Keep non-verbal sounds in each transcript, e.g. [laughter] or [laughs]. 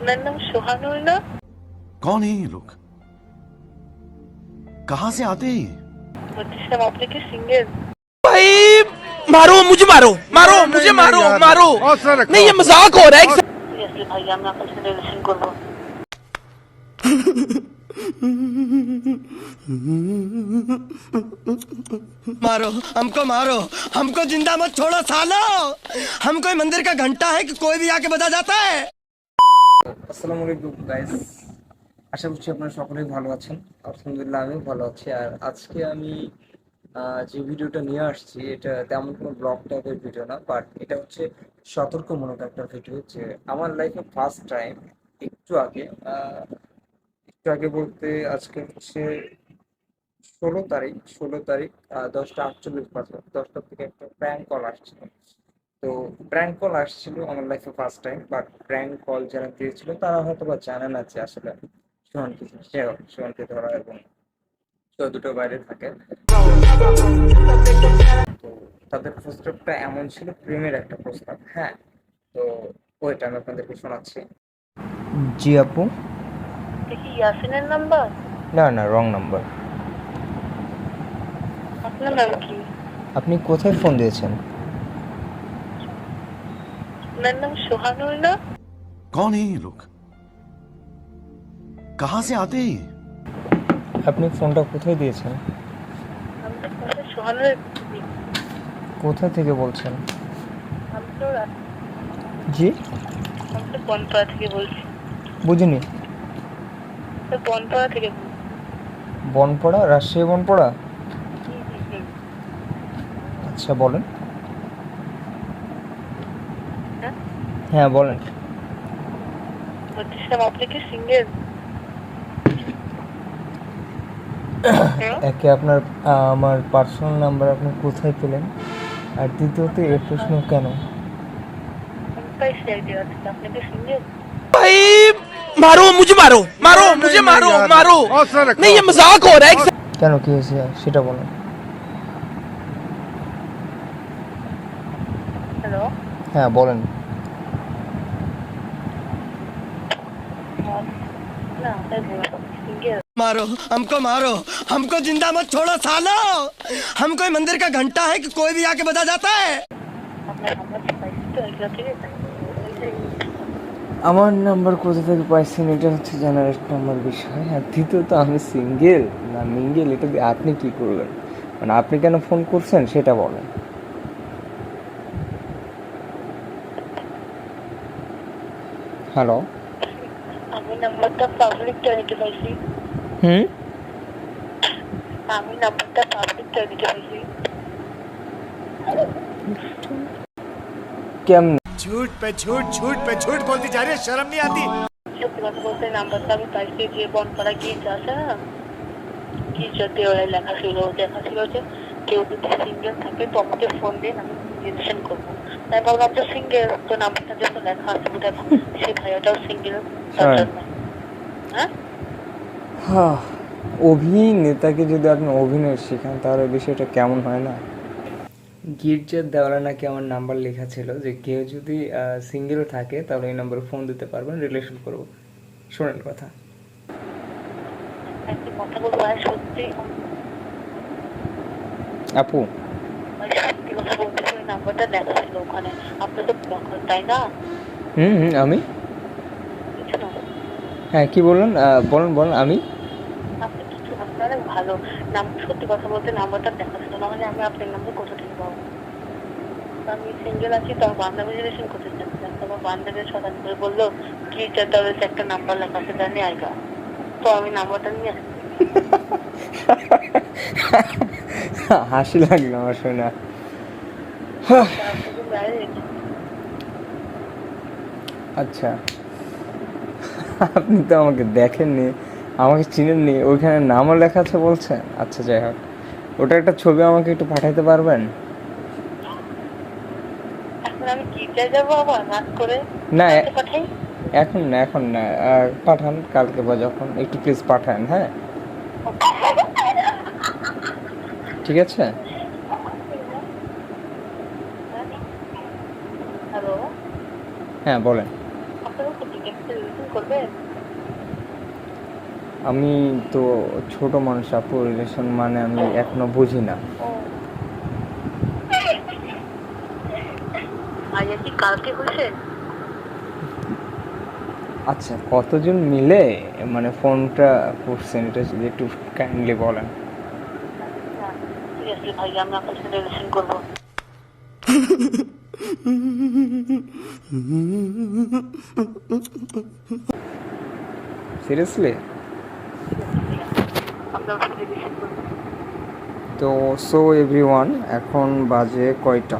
আপনার নাম সোহানুর না कौन है ये लोग कहां से आते हैं ये? বলছিলাম আপনি কি সিঙ্গেল भाई मारो मुझे मारो मारो मुझे मारो मारो नहीं ये मजाक हो रहा है एक সিরিয়াসলি ভাই আমি আপনার সাথে রিলেশন করবো मारो हमको मारो हमको जिंदा मत छोड़ो सालो हम कोई मंदिर का घंटा है कि कोई भी आके बजा जाता है আসসালামু আলাইকুম গাইস আশা করছি আপনারা সকলেই ভালো আছেন। আলহামদুলিল্লাহ, আমিও ভালো আছি। আর আজকে আমি যে ভিডিওটা নিয়ে আসছি, এটা তেমন কোনো ব্লগ টাইপের ভিডিও না বাট এটা হচ্ছে সতর্কমূলক একটা ভিডিও যে আমার লাইফে ফার্স্ট টাইম একটু আগে একটু আগে বলতে আজকে হচ্ছে ষোলো তারিখ ষোলো তারিখ দশটা আটচল্লিশ বাজে, দশটার থেকে একটা প্র্যাঙ্ক কল আসছিল। তো প্র্যাঙ্ক কল আসছিল আমার লাইফে first time but prank call যারা দিয়েছিল তারা হয়তো বা জানে না যে আসলে সোহানকে সে সোহানকে ধরা এবং দুটো বাইরে থাকে। তো তাদের প্রস্তাবটা এমন ছিল প্রেমের একটা প্রস্তাব হ্যাঁ? তো ওইটা আমি আপনাদেরকে শোনাচ্ছি। জি আপু। ইয়াসিনের নাম্বার না না রং নাম্বার আপনার নাম কি? আপনি কোথায় ফোন দিয়েছেন? আপনার নাম সোহানুর না कौन है ये लोग कहां से आते हैं ये? আপনি ফোনটা কোথায় দিয়েছেন আমি তো ফোনটা সোহানুরের কোথা থেকে বলছেন আমি তো রা- জি আমি তো বনপাড়া থেকে বলছি বুঝিনি তো বনপাড়া থেকে বলছি। বনপড়া রাজশাহী বনপড়া হুম, হুম, হুম। আচ্ছা বলেন হ্যাঁ? হ্যাঁ বলেন বলছিলাম আপনি কি সিঙ্গেল একে আপনার আহ, আমার পার্সোনাল নাম্বার আপনি কোথায় পেলেন আর দ্বিতীয়ত এ প্রশ্ন কেন আমি পাইছি আইডিয়া আছে আপনি কি সিঙ্গেল भाई मारो मुझे मारो मारो मुझे मारो मारो नहीं ये मजाक हो रहा है एक কেন কি হয়েছে সেটা বলেন হ্যাঁ বলেন না তাই বলবো সিঙ্গেল मारो हमको मारो हमको जिंदा मत छोड़ो सालो हम कोई मंदिर का घंटा है कि कोई भी आके बजा जाता है আপনার নাম্বার পাইছি তো আইডিয়া থেকে তাই আমার নাম্বার কোথা থেকে পাইছেন এটা হচ্ছে জানার এক নম্বর বিষয় আর দ্বিতীয়ত আমি সিঙ্গেল না মিঙ্গেল এটা দিয়ে আপনি কি করবেন মানে আপনি কেন ফোন করছেন সেটা বলেন হ্যালো আমি নাম্বারটা পাবলিক টয়লেটে পাইছি হুম আমি নাম্বারটা পাবলিক টয়লেটে পাইছি কেমন झूठ पे झूठ झूठ पे झूठ बोलती जा रही है शर्म नहीं आती সত্যি কথা বলতে নাম্বারটা আমি পাইছি যে বনপাড়া গির্জা আছে না গির্জা দেওয়ালে লেখা ছিল লেখা ছিল যে কেউ যদি সিঙ্গেল থাকে তো আমাকে ফোন দিন আমি রিলেশন করবো তাই যে সিঙ্গেল তো নাম্বারটা লেখা আছে সেই ভাইয়াটাও সিঙ্গেল তার হ্যাঁ। জন্য। হ্যাঁ? হ্যাঁ, অভিনেতাকে যদি আপনি অভিনয় শেখান তাহলে বিষয়টা কেমন হয় না? গির্জার দেওয়ালে নাকি আমার নাম্বার লেখা ছিল যে কেউ যদি সিঙ্গেল থাকে তাহলে এই নম্বরে ফোন দিতে পারবেন রিলেশন করব। শোনেন কথা। কথা বলব? আপু। মানে সত্যি কথা বলতে নাম্বারটা লেখা ছিল ওখানে আপনি তো ব্লকার তাই না? হুম হুম আমি? হ্যাঁ কি বললেন? বলেন বলেন আমি? আপনারা ভালো। নাম সত্যি কথা বলতে নাম্বারটা দেখা ছিল না হলে আমি আপনার নাম্বার কোথা থেকে পাবো? আমি সিঙ্গেল আছি তো বান্ধবী রিলেশন করতে চাচ্ছিলাম তো আমার বান্ধবীর সদান করে বলল কি চার একটা নাম্বার লেখা আছে জানি আইগা তো আমি নাম্বারটা নিয়ে আসছি [laughs] হাসি লাগল আমার শুনে। আচ্ছা। আপনি তো আমাকে দেখেননি আমাকে চিনেননি ওইখানে নামও লেখা আছে বলছেন আচ্ছা যাই হোক। ওটা একটা ছবি আমাকে একটু পাঠাইতে পারবেন? না এখন না এখন না। পাঠান কালকে বা যখন। একটু প্লিজ পাঠান হ্যাঁ? ঠিক আছে হ্যালো হ্যাঁ বলেন। আমি তো ছোট মানুষ আপু রিলেশন মানে আমি এখনও বুঝি না। আচ্ছা কতজন মিলে মানে ফোনটা করছেন? এটা যদি একটু কাইন্ডলি বলেন। ঠিক আছে ভাইয়া আমি আপনার সাথে রিলেশন করব। [laughs] সিরিয়াসলি তো সো এভরিওয়ান এখন বাজে কয়টা?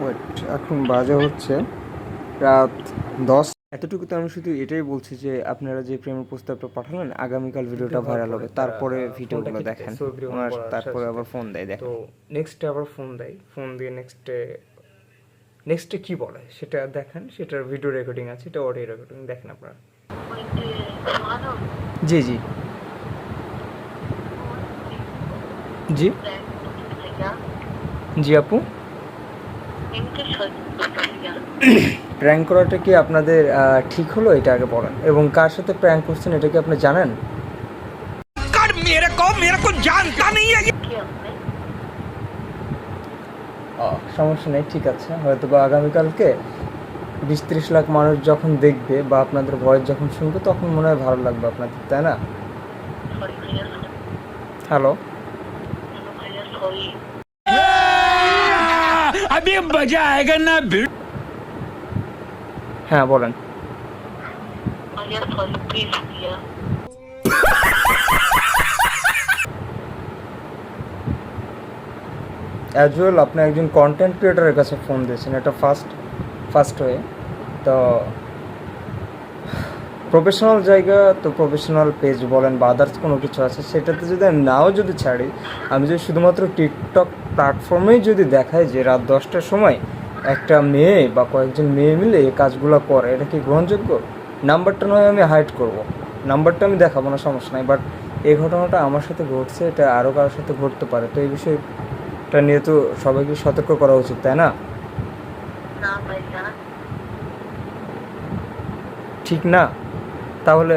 ওয়েট এখন বাজে হচ্ছে রাত দশ। এতটুকু তো আমি শুধু এটাই বলছি যে আপনারা যে প্রেমের প্রস্তাবটা পাঠালেন আগামীকাল ভিডিওটা ভাইরাল হবে। তারপরে ভিডিওগুলো দেখেন। তারপরে আবার ফোন দেয় দেখেন। তো নেক্সটে আবার ফোন দেয়। ফোন দিয়ে নেক্সটে নেক্সটে কি বলে? সেটা দেখেন, সেটার ভিডিও রেকর্ডিং আছে, এটা অডিও রেকর্ডিং দেখেন আপনারা। জি জি। জি। জি, আপু। প্র্যাঙ্ক করাটা কি আপনাদের ঠিক হলো? এটা আগে বলেন। এবং কার সাথে প্র্যাঙ্ক করছেন, এটা কি আপনি জানেন? সমস্যা নেই ঠিক আছে। হয়তো বা আগামীকালকে বিশ ত্রিশ লাখ মানুষ যখন দেখবে বা আপনাদের ভয়েস যখন শুনবে তখন মনে হয় ভালো লাগবে আপনাদের তাই না? হ্যালো হ্যাঁ বলেন। ভাইয়া অ্যাজুয়াল আপনি একজন কন্টেন্ট ক্রিয়েটারের কাছে ফোন দিয়েছেন। এটা ফার্স্ট ফার্স্ট হয়ে তো প্রফেশনাল জায়গা তো প্রফেশনাল পেজ বলেন বা আদার্স কোনো কিছু আছে, সেটাতে যদি আমি নাও যদি ছাড়ি, আমি যদি শুধুমাত্র টিকটক প্ল্যাটফর্মেই যদি দেখাই যে রাত দশটার সময় একটা মেয়ে বা কয়েকজন মেয়ে মিলে এই কাজগুলো করে, এটা কি গ্রহণযোগ্য? নাম্বারটা নয় আমি হাইড করব। নাম্বারটা আমি দেখাবো না, সমস্যা নাই। বাট এই ঘটনাটা আমার সাথে ঘটছে, এটা আরও কারোর সাথে ঘটতে পারে। তো এই বিষয়টা নিয়ে তো সবাইকে সতর্ক করা উচিত তাই না? ঠিক না? তাহলে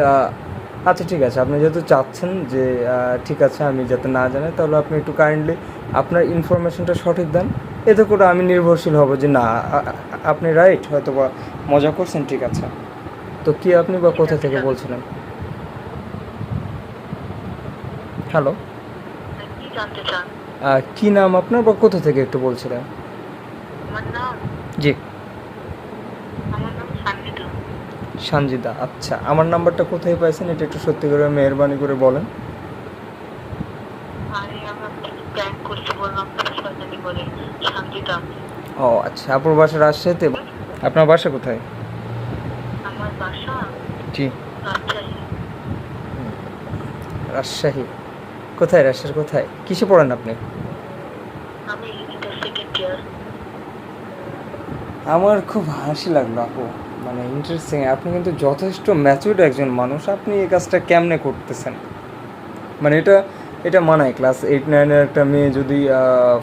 আচ্ছা ঠিক আছে আপনি যেহেতু চাচ্ছেন যে ঠিক আছে আমি যাতে না জানি তাহলে আপনি একটু কাইন্ডলি আপনার ইনফরমেশনটা সঠিক দেন। এতে করে আমি নির্ভরশীল হব যে না আপনি রাইট হয়তো বা মজা করছেন ঠিক আছে। তো কি আপনি বা কোথা থেকে বলছিলেন? হ্যালো জানতে চান? কি নাম আপনার বা কোথা থেকে একটু বলছিলেন? জি। সঞ্জিদা আচ্ছা। আমার নাম্বারটা কোথায় পাইছেন? এটা একটু সত্যি করে মেহরবানি করে বলেন। ও আচ্ছা। আপনার বাসা রাজশাহীতে? আপনার বাসা কোথায়? আমার বাসা জি। রাজশাহী। রাজশাহী। কোথায় রাজশাহীর কোথায়? কিসে পড়েন আপনি? আমি সেকেন্ড ইয়ার আমার খুব হাসি লাগল আপু। মানে ইন্টারেস্টিং আপনি কিন্তু যথেষ্ট ম্যাচুরড একজন মানুষ। আপনি এই কাজটা কেমনে করতেছেন? মানে এটা এটা মানায় ক্লাস এইট নাইনের একটা মেয়ে যদি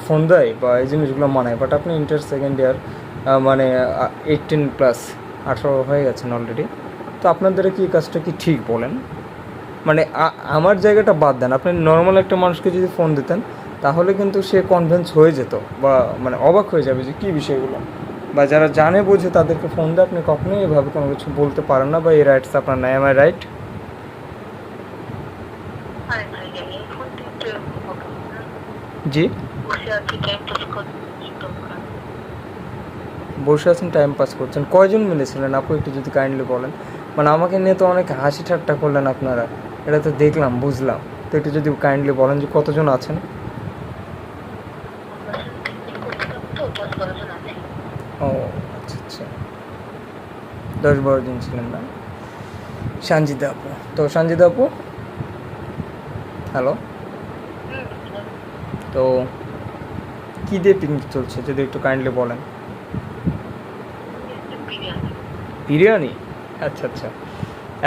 ফোন দেয় বা এই জিনিসগুলো মানায়। বাট আপনি ইন্টার সেকেন্ড ইয়ার মানে এইটিন প্লাস আঠারো হয়ে গেছেন অলরেডি তো আপনাদের কি কাজটা কি ঠিক বলেন? মানে আমার জায়গাটা বাদ দেন। আপনি নর্মাল একটা মানুষকে যদি ফোন দিতেন তাহলে কিন্তু সে কনভেন্স হয়ে যেত বা মানে অবাক হয়ে যাবে যে কী বিষয়গুলো বা যারা জানে বোঝে তাদেরকে ফোন দিয়ে আপনি কখনোই এভাবে কোনো কিছু বলতে পারেন না বা এই রাইটস আপনার নাই। আমার রাইট জি। বসে আছেন টাইম পাস করছেন। কয়জন মিলেছিলেন আপু একটু যদি কাইন্ডলি বলেন। মানে আমাকে নিয়ে তো অনেক হাসি ঠাট্টা করলেন আপনারা। এটা তো দেখলাম বুঝলাম। তো একটু যদি কাইন্ডলি বলেন যে কতজন আছেন? জন ও আচ্ছা আচ্ছা। দশ বারো দিন ছিলেন না? সঞ্জিতা আপু। তো সঞ্জিতা আপু? হ্যালো তো কী দিয়ে পিকনিক চলছে যদি একটু কাইন্ডলি বলেন? বিরিয়ানি? আচ্ছা আচ্ছা।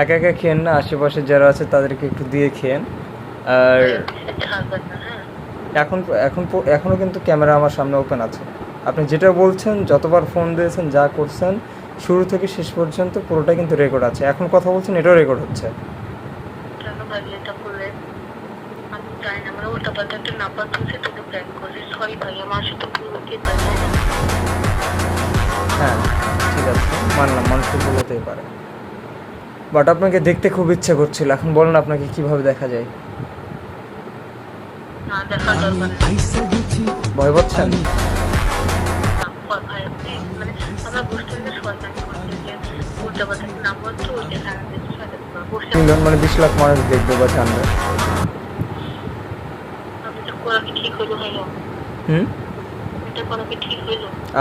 একা একা খেয়েন না আশেপাশে যারা আছে তাদেরকে একটু দিয়ে খেয়েন। আর এখন এখন এখনও কিন্তু ক্যামেরা আমার সামনে ওপেন আছে। আপনি যেটা বলছেন যতবার ফোন দিয়েছেন যা করছেন শুরু থেকে শেষ পর্যন্ত পুরোটা কিন্তু রেকর্ড আছে। এখন কথা বলছেন এটাও রেকর্ড হচ্ছে। মানে হ্যাঁ ঠিক আছে মানলাম মানুষকে বলতেই পারে। বাট আপনাকে দেখতে খুব ইচ্ছে করছিল। এখন বলেন আপনাকে কীভাবে দেখা যায়। ভয় পাচ্ছেন? মানে বিশ লাখ মানুষ দেখবে বা জানবে। হুম?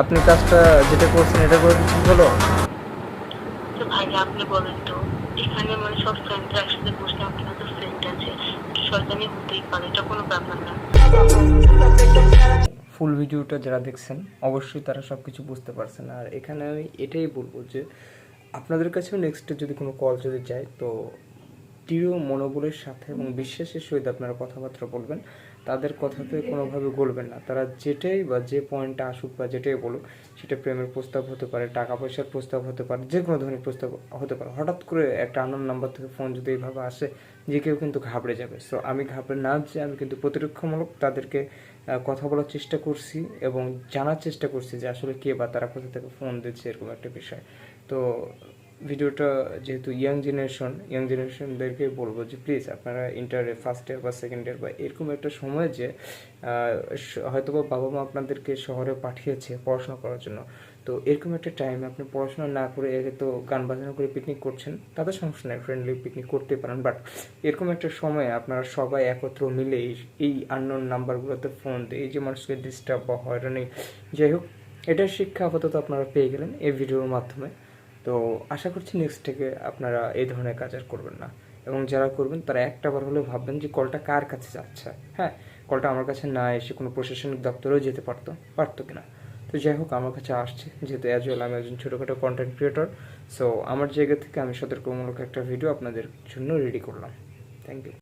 আপনি কাজটা যেটা করছেন, এটা করে ঠিক হলো? ভাই আপনি বলেন তো। এখানে মানে সব ফ্রেন্ডরা একসাথে বসে আপনার তো ফ্রেন্ড আছে শয়তানি হতেই পারে এটা কোনো ব্যাপার না। ফুল ভিডিওটা যারা দেখছেন অবশ্যই তারা সব কিছু বুঝতে পারছেন। আর এখানে আমি এটাই বলব যে আপনাদের কাছেও নেক্সটে যদি কোনো কল যদি যায় তো দৃঢ় মনোবলের সাথে এবং বিশ্বাসের সহিত আপনারা কথাবার্তা বলবেন। তাদের কথাতে কোনোভাবে গলবেন না। তারা যেটাই বা যে পয়েন্টটা আসুক বা যেটাই বলুক, সেটা প্রেমের প্রস্তাব হতে পারে টাকা পয়সার প্রস্তাব হতে পারে যে কোনো ধরনের প্রস্তাব হতে পারে। হঠাৎ করে একটা আনন্দ নাম্বার থেকে ফোন যদি এইভাবে আসে, যে কেউ কিন্তু ঘাবড়ে যাবে। সো আমি ঘাবড়ে না যে আমি কিন্তু প্রতিরক্ষামূলক তাদেরকে কথা বলার চেষ্টা করছি এবং জানার চেষ্টা করছি যে আসলে কে বা তারা কোথা থেকে ফোন দিচ্ছে এরকম একটা বিষয়। তো ভিডিওটা যেহেতু ইয়াং জেনারেশন ইয়াং জেনারেশনদেরকে বলব যে প্লিজ আপনারা ইন্টারে ফার্স্ট ইয়ার বা সেকেন্ড ইয়ার বা এরকম একটা সময় যে হয়তো বা বাবা মা আপনাদেরকে শহরে পাঠিয়েছে পড়াশোনা করার জন্য। তো এরকম একটা টাইমে আপনি পড়াশোনা না করে একে তো গান বাজনা করে পিকনিক করছেন তাদের সমস্যা নেই ফ্রেন্ডলি পিকনিক করতে পারেন। বাট এরকম একটা সময়ে আপনারা সবাই একত্র মিলে এই- আননোন নাম্বারগুলোতে ফোন দিয়ে, এই যে মানুষকে ডিস্টার্ব বা হয়রানি, যাই হোক এটার শিক্ষা আপাতত আপনারা পেয়ে গেলেন এই ভিডিওর মাধ্যমে। তো আশা করছি নেক্সট থেকে আপনারা এই ধরনের কাজ আর করবেন না। এবং যারা করবেন, তারা একটা বার হলেও ভাববেন যে কলটা কার কাছে যাচ্ছে। হ্যাঁ কলটা আমার কাছে না এসে কোনো প্রশাসনিক দপ্তরেও যেতে পারতো পারতো কিনা। তো যাই হোক, আমার কাছে আসছে, যেহেতু অ্যাজ ওয়েল আমি একজন ছোটোখাটো কন্টেন্ট ক্রিয়েটর সো আমার জায়গা থেকে আমি সতর্কমূলক একটা ভিডিও আপনাদের জন্য রেডি করলাম। Thank you